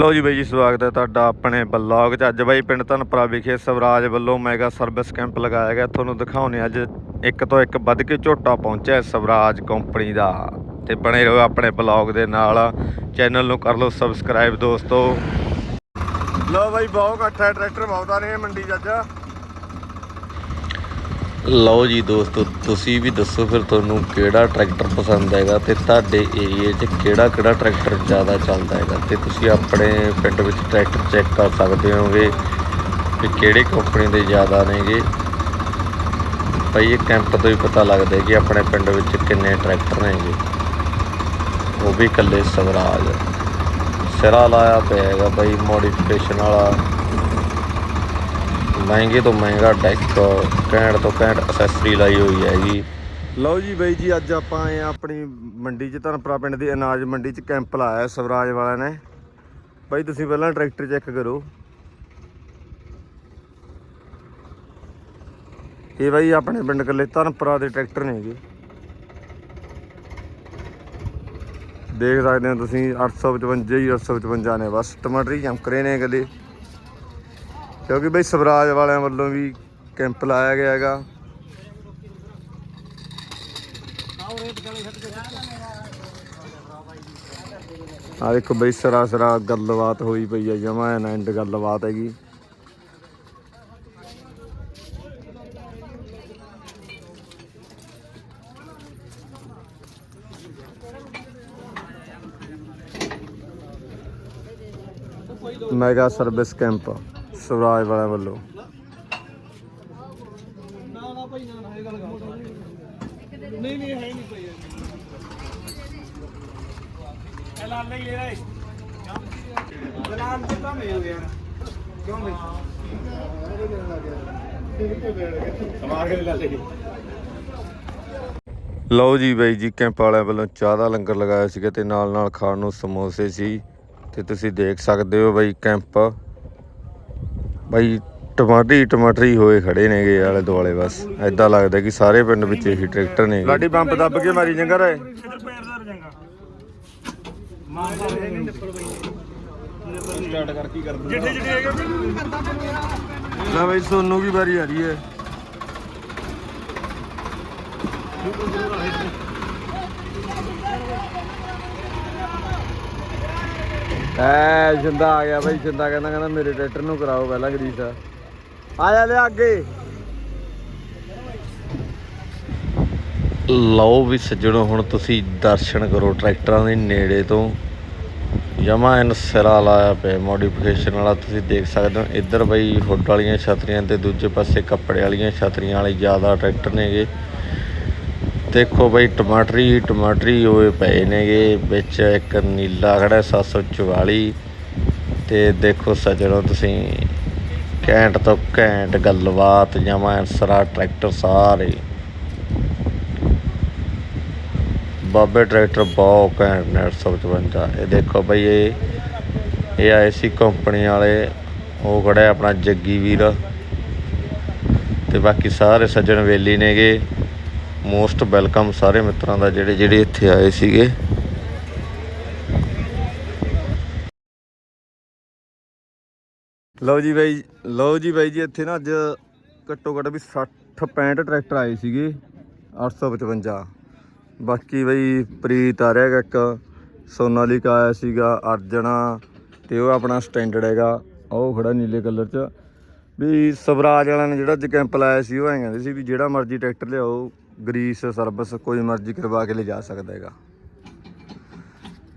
ਲੋ ਜੀ ਬਾਈ ਜੀ, ਸਵਾਗਤ ਹੈ ਤੁਹਾਡਾ ਆਪਣੇ ਬਲੌਗ 'ਚ। ਅੱਜ ਬਾਈ ਪਿੰਡ ਧਨਪੁਰਾ ਵਿਖੇ ਸਵਰਾਜ ਵੱਲੋਂ ਮੈਗਾ ਸਰਵਿਸ ਕੈਂਪ ਲਗਾਇਆ ਗਿਆ। ਤੁਹਾਨੂੰ ਦਿਖਾਉਣੇ ਅੱਜ ਇੱਕ ਤੋਂ ਇੱਕ ਵੱਧ ਕੇ ਝੋਟਾ ਪਹੁੰਚਿਆ ਸਵਰਾਜ ਕੰਪਨੀ ਦਾ। ਤੇ ਬਣੇ ਰਹੋ ਆਪਣੇ ਬਲੌਗ ਦੇ ਨਾਲ। ਚੈਨਲ ਨੂੰ ਕਰ ਲਓ ਸਬਸਕ੍ਰਾਈਬ ਦੋਸਤੋ। ਲੋ ਬਾਈ, ਬਹੁਤ ਇਕੱਠਾ ਹੈ, ਟਰੈਕਟਰ ਬਹੁਤ ਆ ਰਹੇ ਮੰਡੀ 'ਚ ਅੱਜ। ਲਓ ਜੀ ਦੋਸਤੋ, ਤੁਸੀਂ ਵੀ ਦੱਸੋ ਫਿਰ ਤੁਹਾਨੂੰ ਕਿਹੜਾ ਟਰੈਕਟਰ ਪਸੰਦ ਹੈਗਾ ਤੇ ਤੁਹਾਡੇ ਏਰੀਏ 'ਚ ਕਿਹੜਾ ਕਿਹੜਾ ਟਰੈਕਟਰ ਜ਼ਿਆਦਾ ਚੱਲਦਾ ਹੈਗਾ ਤੇ ਤੁਸੀਂ ਆਪਣੇ ਪਿੰਡ ਵਿੱਚ ਟਰੈਕਟਰ ਚੈੱਕ ਕਰ ਸਕਦੇ ਹੋਗੇ ਕਿ ਕਿਹੜੇ ਕੰਪਨੀ ਦੇ ਜ਼ਿਆਦਾ ਨੇਗੇ। ਭਾਈ ਇਹ ਕੈਂਪ ਤੋਂ ਹੀ ਪਤਾ ਲੱਗਦਾ ਕਿ ਆਪਣੇ ਪਿੰਡ ਵਿੱਚ ਕਿੰਨੇ ਟਰੈਕਟਰ ਨੇਗੇ। ਉਹ ਵੀ ਇਕੱਲੇ ਸਵਰਾਜ। ਸਿਰਾ ਲਾਇਆ ਪਿਆ ਹੈਗਾ ਭਾਈ ਮੋਡੀਫਿਕੇਸ਼ਨ ਵਾਲਾ। ਮਹਿੰਗੇ ਤੋਂ ਮਹਿੰਗਾ ਡੈਕ ਘੈਂਟ ਤੋਂ ਘੈਂਟ ਅਸੈਸਰੀ ਲਾਈ ਹੋਈ ਹੈਗੀ ਲਓ ਜੀ ਬਾਈ ਜੀ, ਅੱਜ ਆਪਾਂ ਆਏ ਆ ਆਪਣੀ ਮੰਡੀ 'ਚ ਧਰਮਪੁਰਾ ਪਿੰਡ ਦੀ ਅਨਾਜ ਮੰਡੀ 'ਚ ਕੈਂਪ ਲਾਇਆ ਸਵਰਾਜ ਵਾਲਿਆਂ ਨੇ। ਬਾਈ ਤੁਸੀਂ ਪਹਿਲਾਂ ਟਰੈਕਟਰ ਚੈੱਕ ਕਰੋ। ਇਹ ਬਾਈ ਆਪਣੇ ਪਿੰਡ ਕੱਲੇ ਧਰਮਪੁਰਾ ਦੇ ਟਰੈਕਟਰ ਨੇਗੇ ਦੇਖ ਸਕਦੇ ਹੋ ਤੁਸੀਂ 855 ਹੀ 855 ਨੇ, ਬਸ ਟਮਾਟਰ ਹੀ ਚਮਕ ਰਹੇ ਨੇ ਗੱਲੇ ਕਿਉਂਕਿ ਬਈ ਸਵਰਾਜ ਵਾਲਿਆਂ ਵੱਲੋਂ ਵੀ ਕੈਂਪ ਲਾਇਆ ਗਿਆ ਹੈਗਾ। ਆ ਦੇਖੋ ਬਈ ਸਰਾ ਸਰਾ ਗੱਲਬਾਤ ਹੋਈ ਪਈ ਹੈ ਜਮਾ ਐਨ ਐਂਡ ਗੱਲਬਾਤ ਹੈਗੀ। ਮੈਗਾ ਸਰਵਿਸ ਕੈਂਪ ਸਵਰਾਜ ਵਾਲਿਆਂ ਵੱਲੋਂ। ਨਹੀਂ ਨਹੀਂ ਹੈ ਨਹੀਂ ਕੋਈ ਐਲਾਨ ਨਹੀਂ ਲੈ ਰਹੇ ਐਲਾਨ ਤੇ ਤਾਂ ਮਿਲ ਗਿਆ ਕਿਉਂ ਨਹੀਂ ਲਓ ਜੀ ਬਾਈ ਜੀ, ਕੈਂਪ ਵਾਲਿਆਂ ਵੱਲੋਂ ਚਾਹ ਦਾ ਲੰਗਰ ਲਗਾਇਆ ਸੀਗਾ ਤੇ ਨਾਲ ਨਾਲ ਖਾਣ ਨੂੰ ਸਮੋਸੇ ਸੀ। ਤੇ ਤੁਸੀਂ ਦੇਖ ਸਕਦੇ ਹੋ ਬਾਈ ਕੈਂਪ। ਬਾਈ, ਟਮਾਟਰ, ਟਮਾਟਰੀ ਹੋਏ ਖੜੇ ਨੇਗੇ ਆਲੇ ਦੁਆਲੇ ਬਸ। ਐਦਾਂ ਲੱਗਦਾ ਕਿ ਸਾਰੇ ਪਿੰਡ ਵਿੱਚ ਇਹੀ ਟਰੈਕਟਰ ਨੇ। ਲਾਡੀ ਪੰਪ ਦੱਬ ਕੇ ਮਾਰੀ ਜੰਗਾ ਰੇ ਸਟਾਰਟ ਕਰ ਕੀ ਕਰਦੇ ਜਿੱਥੇ ਜਿੱਥੇ ਹੈਗੇ ਲੈ ਬਾਈ, ਸੋਨੂੰ ਕੀ ਵਾਰੀ ਆ ਰਹੀ ਹੈ ਐ ਜਿੰਦਾ ਆ ਗਿਆ ਬਾਈ, ਜਿੰਦਾ ਕਹਿੰਦਾ ਕਹਿੰਦਾ ਮੇਰੇ ਟਰੈਕਟਰ ਨੂੰ ਕਰਾਓ ਪਹਿਲਾਂ ਗਰੀਸ। ਆ ਜਾ ਲੈ ਅੱਗੇ। ਲਓ ਵੀ ਸੱਜਣੋ, ਹੁਣ ਤੁਸੀਂ ਦਰਸ਼ਨ ਕਰੋ ਟਰੈਕਟਰਾਂ ਦੇ ਨੇੜੇ ਤੋਂ। ਜਮਾ ਐਨ ਸਿਰਾ ਲਾਇਆ ਪਿਆ ਮੋਡੀਫਿਕੇਸ਼ਨ ਵਾਲਾ ਤੁਸੀਂ ਦੇਖ ਸਕਦੇ ਹੋ। ਇੱਧਰ ਬਈ, ਹੁੱਡ ਵਾਲੀਆਂ ਛਤਰੀਆਂ ਤੇ ਦੂਜੇ ਪਾਸੇ ਕੱਪੜੇ ਵਾਲੀਆਂ ਛਤਰੀਆਂ ਵਾਲੇ ਜ਼ਿਆਦਾ ਟਰੈਕਟਰ ਨੇਗੇ। ਦੇਖੋ ਬਈ ਟਮਾਟਰੀ ਟਮਾਟਰੀ ਹੋਏ ਪਏ ਨੇਗੇ, ਵਿੱਚ ਇੱਕ ਨੀਲਾ ਖੜਾ 744 ਤੇ ਦੇਖੋ ਸੱਜਣੋ ਤੁਸੀਂ, ਘੈਂਟ ਤੋਂ ਘੈਂਟ ਗੱਲਬਾਤ, ਜਮਾ ਐਨ ਸਿਰਾ ਟਰੈਕਟਰ ਸਾਰੇ। ਬਾਬੇ ਟਰੈਕਟਰ ਬਹੁਤ ਘੈਂਟ ਨੇ 855 ਇਹ ਦੇਖੋ ਬਈ ਇਹ ਇਹ ਆਏ ਸੀ ਕੰਪਨੀ ਵਾਲੇ, ਉਹ ਖੜਾ ਆਪਣਾ ਜੱਗੀ ਵੀਰ। ਤੇ ਬਾਕੀ ਸਾਰੇ ਸੱਜਣ ਵੇਲੀ ਨੇਗੇ। ਮੋਸਟ ਵੈਲਕਮ ਸਾਰੇ ਮਿੱਤਰਾਂ ਦਾ ਜਿਹੜੇ ਜਿਹੜੇ ਇੱਥੇ ਆਏ ਸੀਗੇ। ਲਓ ਜੀ ਬਾਈ, ਲਓ ਜੀ ਬਾਈ ਜੀ, ਇੱਥੇ ਨਾ ਅੱਜ ਘੱਟੋ ਘੱਟ ਵੀ 60 65 ਟਰੈਕਟਰ ਆਏ ਸੀਗੇ 855 ਬਾਕੀ ਬਾਈ ਪ੍ਰੀਤ ਆ ਰਿਹਾ ਇੱਕ ਇੱਕ, ਸੋਨਾਲੀਕਾ ਆਇਆ ਸੀਗਾ ਅਰਜਣਾ ਤੇ ਉਹ ਆਪਣਾ ਸਟੈਂਡਰਡ ਹੈਗਾ, ਉਹ ਖੜਾ ਨੀਲੇ ਕਲਰ 'ਚ। ਵੀ ਸਵਰਾਜ ਵਾਲਿਆਂ ਨੇ ਜਿਹੜਾ ਅੱਜ ਕੈਂਪ ਲਾਇਆ ਸੀ, ਉਹ ਐਂ ਕਹਿੰਦੇ ਸੀ ਵੀ ਜਿਹੜਾ ਮਰਜ਼ੀ ਟਰੈਕਟਰ ਲਿਆਓ ਗਰੀਸ ਸਰਵਿਸ ਕੋਈ ਮਰਜ਼ੀ ਕਰਵਾ ਕੇ ਲਿਜਾ ਸਕਦਾ ਹੈਗਾ।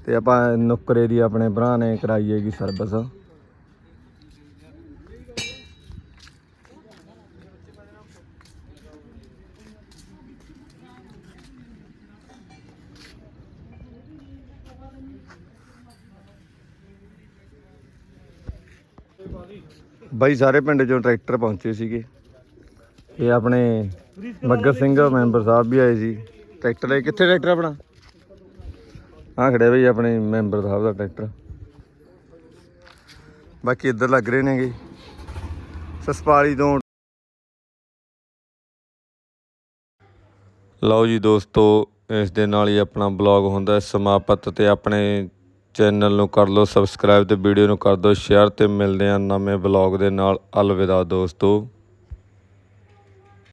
ਤੇ ਆਪਾਂ ਨੁੱਕਰੇ ਦੀ ਆਪਣੇ ਭਰਾ ਨੇ ਕਰਾਈ ਹੈਗੀ ਸਰਵਿਸ ਬਾਈ, ਸਾਰੇ ਪਿੰਡ ਚੋਂ ਟਰੈਕਟਰ ਪਹੁੰਚੇ ਸੀਗੇ। ਇਹ ਆਪਣੇ ਮੱਗਰ ਸਿੰਘ ਮੈਂਬਰ ਸਾਹਿਬ ਵੀ ਆਏ ਸੀ। ਟਰੈਕਟਰ ਲੈ ਕਿੱਥੇ ਟਰੈਕਟਰ ਆਪਣਾ? ਆ ਖੜੇ ਬਈ ਆਪਣੇ ਮੈਂਬਰ ਸਾਹਿਬ ਦਾ ਟਰੈਕਟਰ। ਬਾਕੀ ਇੱਧਰ ਲੱਗ ਰਹੇ ਨੇਗੇ। ਸਸਪਾਲੀ ਤੋਂ ਲਓ ਜੀ ਦੋਸਤੋ, ਇਸ ਦੇ ਨਾਲ ਹੀ ਆਪਣਾ ਬਲੌਗ ਹੁੰਦਾ ਸਮਾਪਤ ਤੇ ਆਪਣੇ ਚੈਨਲ ਨੂੰ ਕਰ ਲਓ ਸਬਸਕ੍ਰਾਈਬ ਤੇ ਵੀਡੀਓ ਨੂੰ ਕਰ ਦਿਓ, ਸ਼ੇਅਰ ਤੇ ਮਿਲਦੇ ਹਾਂ ਨਵੇਂ ਬਲੌਗ ਦੇ ਨਾਲ। ਅਲਵਿਦਾ ਦੋਸਤੋ।